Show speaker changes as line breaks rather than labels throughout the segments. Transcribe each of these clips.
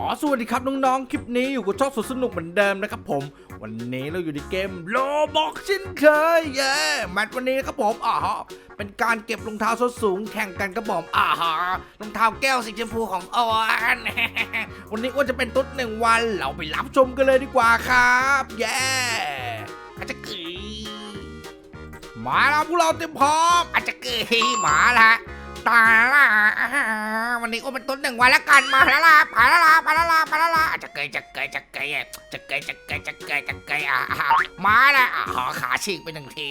อ๋อสวัสดีครับน้องๆ คลิปนี้อยู่กับช่องสวนสนุกเหมือนเดิมนะครับผม วันนี้เราอยู่ในเกมโลบอกเช่นเคยเย้แมตช์วันนี้นะครับผมอ่าฮะเป็นการเก็บรองเท้าส้นสูงแข่งกันครับผมอ่าฮะรองเท้าแก้วสีชมพูของออนวันนี้อ้วนจะเป็นตุ๊ดหนึ่งวันเราไปรับชมกันเลยดีกว่าครับเย้อาจจะกีมาแล้วพวกเราเต็มพร้อมอาจจะกีมาแล้วาล่ะวันนี้อ้เป็นต้นหนึ่งวันแล้วกันมาละล่ะไปละล่ะไปละล่ะไปละล่ะอาจะเกยจะเกยจะเกยจะเกยจะเกยจะเกยจะเกยอะมาล้วอะหอขาฉีกไปหนึ่งที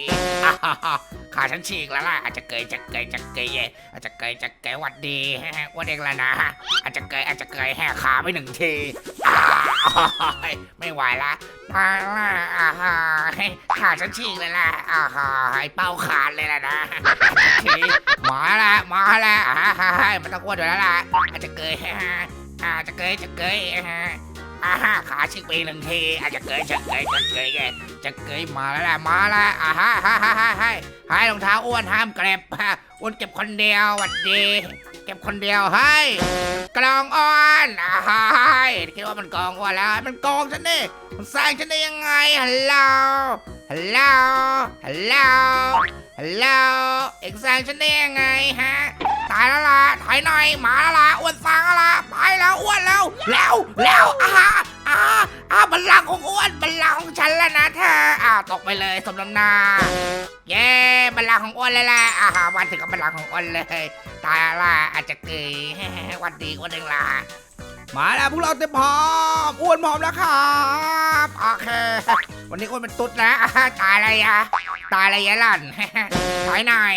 ขาฉันฉีกแล้วล่ะอาจจะเกยจะเกยจะเกยอาจจะเกยจะเกยวัดดีอ้วันเองแล้วนะอาจจะเกยอาจจะเกยแหกขาไปหนึ่งทีไม่ไหวละมาละอะฮ่าขาฉันฉีกเลยล่ะอะฮ่าเป้าขาดเลยล่ะนะทีมาละมาละอะฮ่ามันต้องอ้วนอยู่แล้วล่ะอาจจะเกยอาจจะเกยจะเกย อ่าฮ่าขาฉีกไปหนึ่งทีอาจจะเกยจะเกยจะเกยจะเกยมาแล้วล่ะมาและอะฮ่าฮ่าฮ่าฮ่าให้ให้รองเท้าอ้วนห้ามเก็บอ้วนเก็บคนเดียวหวัดดี เก็บคนเดียวให้กลองอ้อนอ่าให้คิดว่ามันกองอ้วนแล้วมันกองฉันนี่มันแซงฉันได้ยังไงฮัลโหลฮัลโหลฮัลโหลฮัลโหลเอ็กแซงฉันได้ยังไงฮะ ตายแล้วล่ะถอยหน่อยหมาแล้วล่ะอ้วนฟังแล้วล่ะไปแล้วอ้วนแล้วแล้วแล้วอ่าอ่าอ่าบัลลังก์ของอ้วนบัลลังก์ของฉันแล้วนะเธออ้าวตกไปเลยสมน้ำหน้าเย้บัลลังก์ของอ้วนเลยแหละอ่ามาถึงกับบัลลังก์ของอ้วนเลย ตายละอาจจะเกยวันดีวันหนึ่งละมาแล้วพวกเราเต็มพร้อมอ้วนพร้อมแล้วครับโอเควันนี้อ้วนเป็นตุ๊ดแล้วตายอะไรอะตายอะไรยะหล่อนถอยหน่อย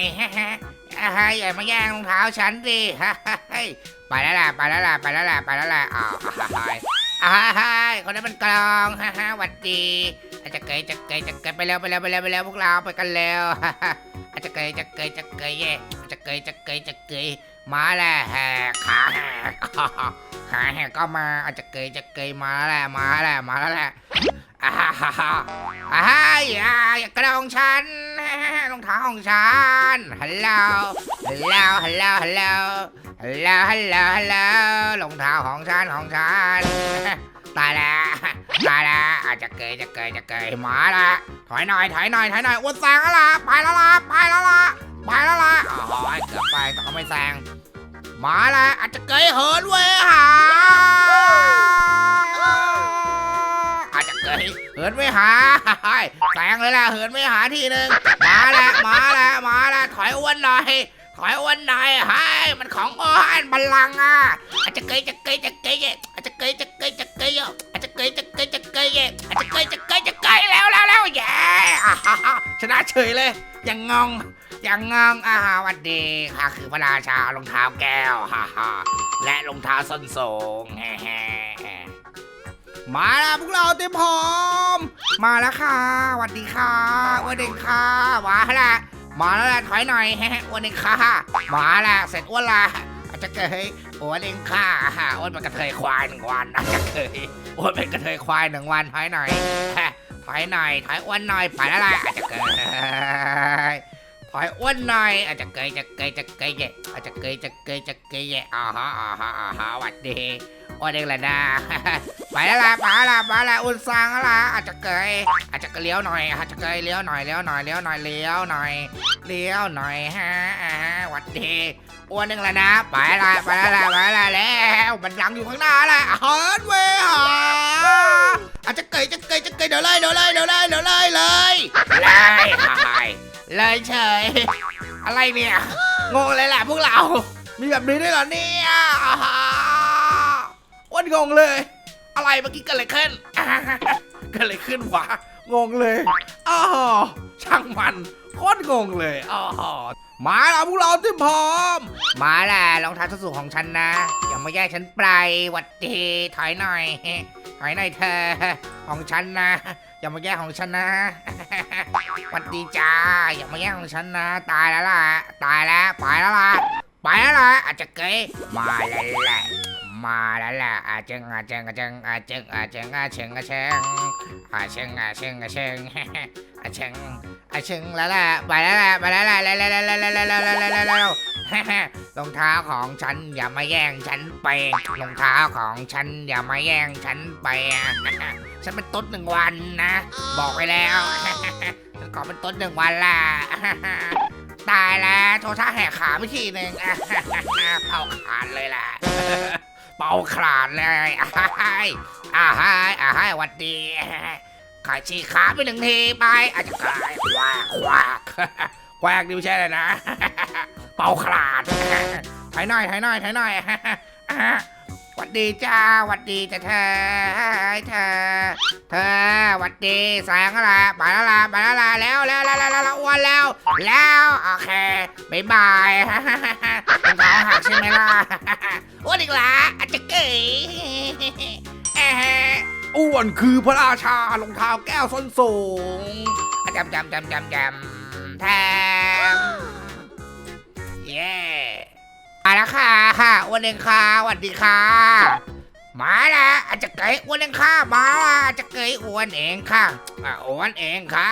อย่ามาแย่งรองเท้าฉันดิไปแล้วล่ะไปแล้วล่ะไปแล้วล่ะไปแล้วล่ะอ้าวอ่าคนนั้นมันกลองฮ่าฮ่าวันดีอาจจะเกยจะเกยจะเกยไปแล้วไปแล้วไปแล้วไปแล้วพวกเราไปกันแล้วอาจจะเกยจะเกยจะเกยเย่จะเกยจะเกยจะเกยมาแล้วแหกขาแหกขาแหกก็มาอาจจะเกยจะเกยมาแล้วมาแล้วมาแล้วแหละอ่าฮ่าฮ่าอ่าฮ่าอย่าอย่ากระดองฉัน รองเท้าของฉันฮัลโหลฮัลโหลฮัลโหลฮัลโหลฮัลโหลฮัลโหลฮัลโหลรองเท้าของฉันของฉันตายแล้วตายแล้วอาจจะเกยจะเกยจะเกยหมาละถอยหน่อยถอยหน่อยถอยหน่อยอ้วนแซงแล้วล่ะไปแล้วล่ะไปแล้วล่ะไปแล้วล่ะอ๋อเกือบไปแต่ก็ไม่แซงหมาละอาจจะเกยเหินเว้ยหา เกยเหินไม่หาแซงเลยล่ะเหินไม่หาทีหนึ่งมาละมาละมาละถอยอ้วนหน่อยถอยอ้วนหน่อยให้มันของอ้วนบัลลังก์อะอาจจะเกยจะเกยจะเกยอาจจะเกยจะเกยจะเกยอาจจะเกยจะเกยจะเกยอาจจะเกยจะเกยจะเกยแล้วแล้วแล้วแย่ชนะเฉยเลยยังงงยังงงอ่าหวันดีข้าคือพระราชารองเท้าแก้วฮ่าฮและรองเท้าส้นสูงแฮ่ มาแล้วพวกเราเต็มพร้อม มาแล้วค่ะสวัสดีค่ะอ้วันเด็กค่ะมาล้วมาแล้วละถอยหน่อยฮะอ้วนเองค่ะมาละเสร็จอ้วนละอาจจะเกยอ้วนเองค่ะอ้วนเป็นกระเทยควายหนึ่งวันอาจจะเกยอ้วนเป็นกระเทยควายหนึ่งวันถอยหน่อยฮะถอยหน่อยถอยอ้วนหน่อยไปแล้วละอาจจะเกยถอยอ้วนหน่อยอาจจะเกยจะเกยจะเกยเย่อาจจะเกยจะเกยจะเกยเย่อ่าฮะอ่าฮะอ่าฮะวัดดี วนเองแหละนะไปแล้วล่ะมาแล้วมาแล้วอุ่นซังแล้วล่ะอาจจะเกยอาจจะเลี้ยวหน่อยอาจจะเกยเลี้ยวหน่อยเลี้ยวหน่อยเลี้ยวหน่อยเลี้ยวหน่อยเลี้ยวหน่อยฮะหวัดดีอ้วนหนึ่งล้วนะไปละไปละละไปละแล้วมันดังอยู่ข้างหน้าแหละเฮิร์นเวหาอาจจะเกยจะเกยจะเกยเดี๋ยวเลยเดี๋ยวเลยเดี๋ยวเลยเดี๋ยวเลยเลยเลยเลยเฉยอะไรเนี่ยงงเลยแหละพวกเรา มีแบบนี้ด้วยเหรอเนี่ย อ่าฮะอ้วนงงเลย อะไรเมื่อกี้เกิดอะไรขึ้นเกิดอะไรขึ้นวะงงเลยอ้าวช่างมันโคตรงงเลยอ้าวมาแล้วพวกเราเต็มพร้อม มาแล้วรองเท้าส้นสูงของฉันนะ อย่ามาแย่งฉันไปหวัดดีถอยหน่อยถอยหน่อยเธอของฉันนะอย่ามาแย่งของฉันนะหวัดดีจ้าอย่ามาแย่งของฉันนะ ตายแล้วล่ะตายแล้วไปแล้วล่ะไปแล้วล่ะอาจจะเกยมาแล้วแหละ
มาแล้วแหละอาเจงอาเจงอาเจงอาเจงอาเจงอาเชงอาเชงอาเชงอาเชงอาเชงอาเชงอาเชงแล้วแหละไปแล้วแหละไปแล้วแหละเร็วเร็วเร็วเร็วเร็วเร็วเร็วเร็วรองเท้าของฉันอย่ามาแย่งฉันไปรองเท้าของฉันอย่ามาแย่งฉันไปฉันเป็นตุ๊ดหนึ่งวันนะ บอกไปแล้วฉันขอเป็นตุ๊ดหนึ่งวันล่ะตายแล้วโทรท่าแหกขาไปทีหนึ่งเป่าขาดเลยล่ะ เป่าขลาดเลยอ้ายอ้ายอ้ายหวัดดีขาฉีกขาไปหนึ่งทีไปอาจจะกลายควากควากควากดิไม่ใช่เลยนะ เป่าขลาดถ่ายหน่อยถ่ายหน่อยถ่ายหน่อย หวัดดีจ้าหวัดดีจ้าเธอเธอเธอหวัดดีแสงอะไรไปแล้วล่ะไปแล้วล่ะแล้วแล้วแล้วแล้วแล้วอ้วนแล้ว แล้วโอเคบายบายรองเท้าหักใช่ไหมล่ะอ้วนอีกและอาจจะเก๋เอ้ย
อ้วนคือพระราชารองเท้าแก้วส้นสูง
จำจำจำจำจำแทมเย้ วันเองค่ะสวัสดีค่ะ มาแล้วอาจจะเก๋อ้วนเองค่ะ มาล้วอาจจะเก๋อ้วนเองค่ะอะอ้วนเองค่ะ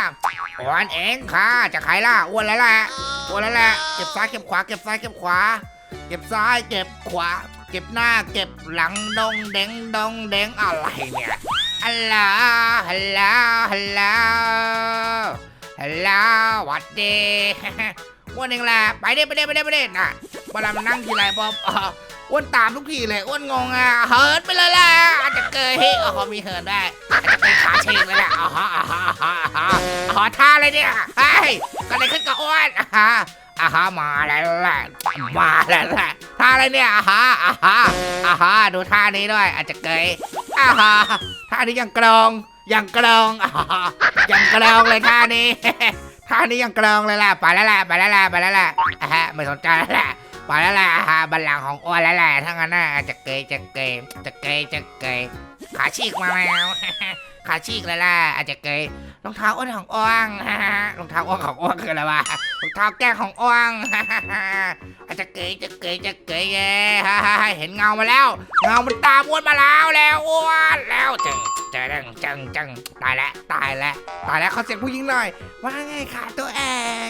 อ้วนเองค่ะ จะใครล่ะอ้วนแล้วแหละอ้วนแล้วแหละเก็บซ้ายเก็บขวาเก็บซ้ายเก็บขวา เก็บซ้ายเก็บขวา เก็บหน้าเก็บหลังดงเด้งดงเด้งอะไรเนี่ยฮัลโหลฮัลโหลฮัลโหลฮัลโหลหวัดดี อ้วนเองแหละไปเด้ไปเด้ไปเด้ไปเด้น่ะเวลามันนั่งทีไรบ๊อบอ้วนตามทุกทีเลยอ้วนงงอะเฮิร์ตไปเลยล่ะอาจจะเกยอ๋อมีเฮิร์ตได้อาจจะเกยขาเชงเลยแหละอ๋ออ๋ออ๋ออ๋ออ๋อท่าอะไรเนี่ยเฮ้ยก็เลยขึ้นกับอ้วนอะฮะอะฮะมาแล้วแหละมาแล้วแหละท่าอะไรเนี่ยอะฮะอะฮะอะฮะดูท่านี้ด้วย อาจจะเกยอะฮะท่านี้ยังกรองยังกรองอะฮะยังกรองเลยท่านี้ ท่านี้ยังกรองเลยล่ะไปแล้วล่ะไปแล้วล่ะไปแล้วละอะฮะไม่สนใจแล้วล่ะ ไปแล้วแหละอะฮะบัลลังก์ของอ้วนแล้วแหละทั้างนั้นน่ะจะเกยจะเกยจะเกยจะเกยขาฉีกมาแล้วขาฉีกเลยล่ะอาจจะเกยรองเท้าอ้วนของอ้วงรองเท้าอ้วงของอ้วงคืออะไรวะรองเท้าแก้ของอ้วงอาจจะเกยจะเกยจะเกยเย้เห็นเงามาแล้ว เงามันตามอ้วนมาแล้วแล้วอ้วนแล้วจึงจังจังจังตายแล้วตายแล้วตายแล้วเขาเสียงผู้หญิงหน่อยว่าไงขาตัวเอง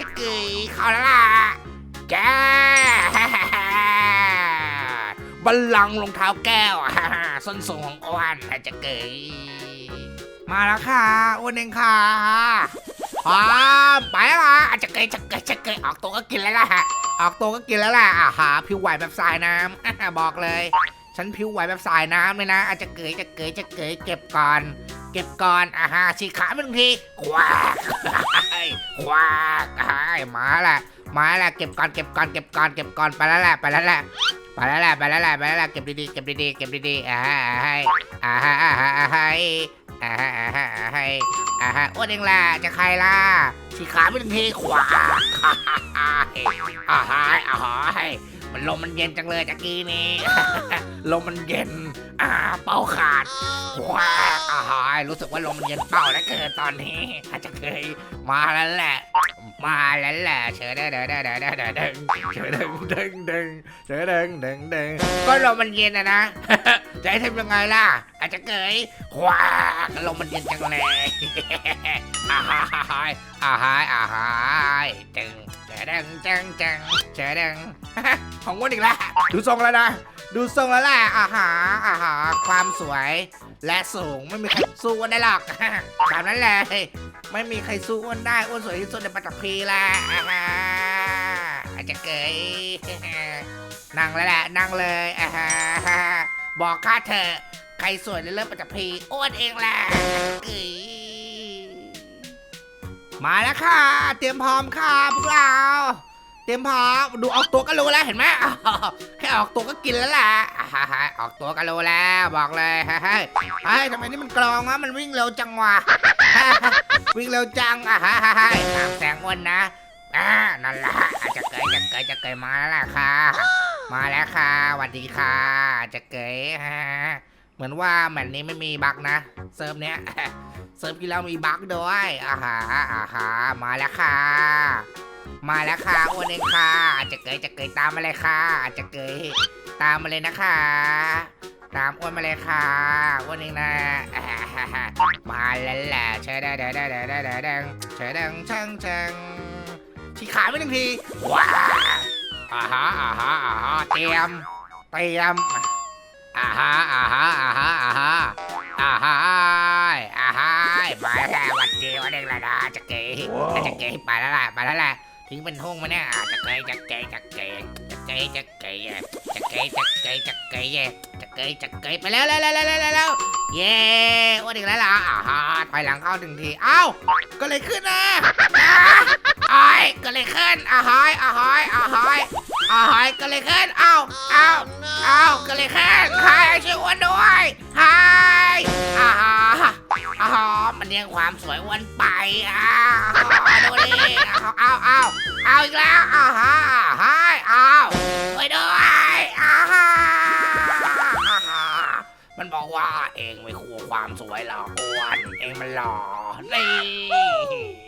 จะเกยเขาแล้วล่ะแกบัลลังก์รองเท้าแก้วส้นสูงของอ้วนจะเกยมาแล้วค่ะอ้วนเองค่ะพร้อมไปแล้วล่ะอาจจะเกยจะเกยจะเกยออกตัวก็กินแล้วล่ะออกตัวก็กินแล้วล่ะอาหาผิวไหวแบบสายน้ำบอกเลย ฉันผิวไหวแบบสายน้ำเลยนะอาจจะเกยจะเกยจะเกยเก็บก่อน เก็บก่อน อ่าฮะฉีกขาไปหนึ่งที ควากควากไอ้ยมาละมาละเก็บก่อน เก็บก่อน เก็บก่อน เก็บก่อน ไปแล้วแหละ ไปแล้วแหละไปแล้วแหละไปแล้วแหละไปแล้วแหละเก็บดีๆ เก็บดีๆ เก็บดีๆ อ่าฮะอ่าฮะอ่าฮะอ่าฮะอ่าฮะอ่าฮะอ่าฮะอ่าฮะอ้วนเองล่ะ จะใครล่ะฉีกขาไปหนึ่งที ควากอ่าฮะอ่าฮะ มันลมมันเย็นจังเลยตะกี้นี้ ลมมันเย็น อ่า เป่าขาดว้าอาหายรู้สึกว่าลมมันเย็นเป่าแล้วเกินตอนนี้ อาจจะเคยมาแล้วแหละ มาแล้วแหละเชิญเด้อเด้อเด้อเด้อเด้อเด้อเด้อเชิญเด้งเด้งเด้งเชิญเด้งเด้งเด้งก็ลมมันเย็นนะนะ จะให้ทำยังไงล่ะ อาจจะเกยว้าลมมันเย็นจังเลยอาหายอาหายอาหายจึงเชิญเด้งจังจังเชิญเด้งของวันอีกแล้ว
ดูทรงแล้วนะ
ดูทรงแล้วแหละอาหาอาหาความสวย และสูงไม่มีใครสู้อ้วนได้หรอกตามนั้นเลยไม่มีใครสู้อ้วนได้อ้วนสวยที่สุดในปัตตภีและอาหาอาจจะเกยนั่งแล้วแหละนั่งเลยอาหาบอกข้าเถอะใครสวยในเรื่องปัตตภีอ้วนเองแหละเกย มาแล้วค่ะ เตรียมพร้อมค่ะพวกเรา เตรียมพร้อมดูออกตัวก็รู้แล้วเห็นไหมแค่ออกตัวก็กินแล้วล่ะอ่าฮะออกตัวก็รู้แล้วบอกเลยเฮ้ยเฮ้ยทำไมนี่มันกรองวะมันวิ่งเร็วจังวะวิ่งเร็วจังอะฮะฮะฮะตามแสงอ้วนนะอ่านั่นแหละอาจจะเกยจะเกยจะเกยมาแล้วล่ะค่ะ มาแล้วค่ะสวัสดีค่ะ จะเกยฮะเหมือนว่าแมตช์นี้ไม่มีบั๊กนะ เซิร์ฟเนี้ย เซิร์ฟที่แล้วมีบั๊กด้วยอ่าฮะอ่าฮะมาแล้วค่ะ มาแล้วค่ะอ้วนเองค่ะจะเกยจะเกยตามมาเลยค่ะจะเกยตามมาเลยนะคะ ตามอ้วนมาเลยค่ะอ้วนเองนะมาแล้วแหละเชิญเด้อเด้อเด้อเด้อเด้อเดดเชิญเดงเชิงเชิงชี้ขาไม่หนึ่งทีว้าอ่าฮะอ่าฮะอ่าฮะเตรียมเตรียมอ่าฮะอ่าฮะอ่าฮะอ่าฮะอ่าฮะ อ่าฮะมาแล้ววันเดียววันเองละนะจะเกยจะเกยไปแล้วล่ะไปแล้วล่ะทิ้งเป็นห้องมาเนี่ยจะเกยจะเกยจะเกยจะเกยจะเกยจะเกยจะเกยจะเกยจะเกยจะเกยไปแล้วแล้วแล้วแล้วแล้วเย้อ้วนอีกแล้วล่ะอ่าฮะถอยหลังเข้าหนึ่งทีเอ้าก็เลยขึ้นนะอ่าอ้ายก็เลยขึ้นอ่าฮายอ่าฮายอ่าฮายอ่าฮายก็เลยขึ้นเอ้าเอ้าเอ้าก็เลยขึ้นฮายช่วยอ้วนด้วย ลี้ยงความสวยวันไปอ้าวดูดิเอ้าเอ้าเอาอีกแล้วอ้าฮะอ่าฮาเอ้าไปด้วยอ้าวมันบอกว่าเองไม่คู่ความสวยหรอกอ้วนเองมันหล่อนี่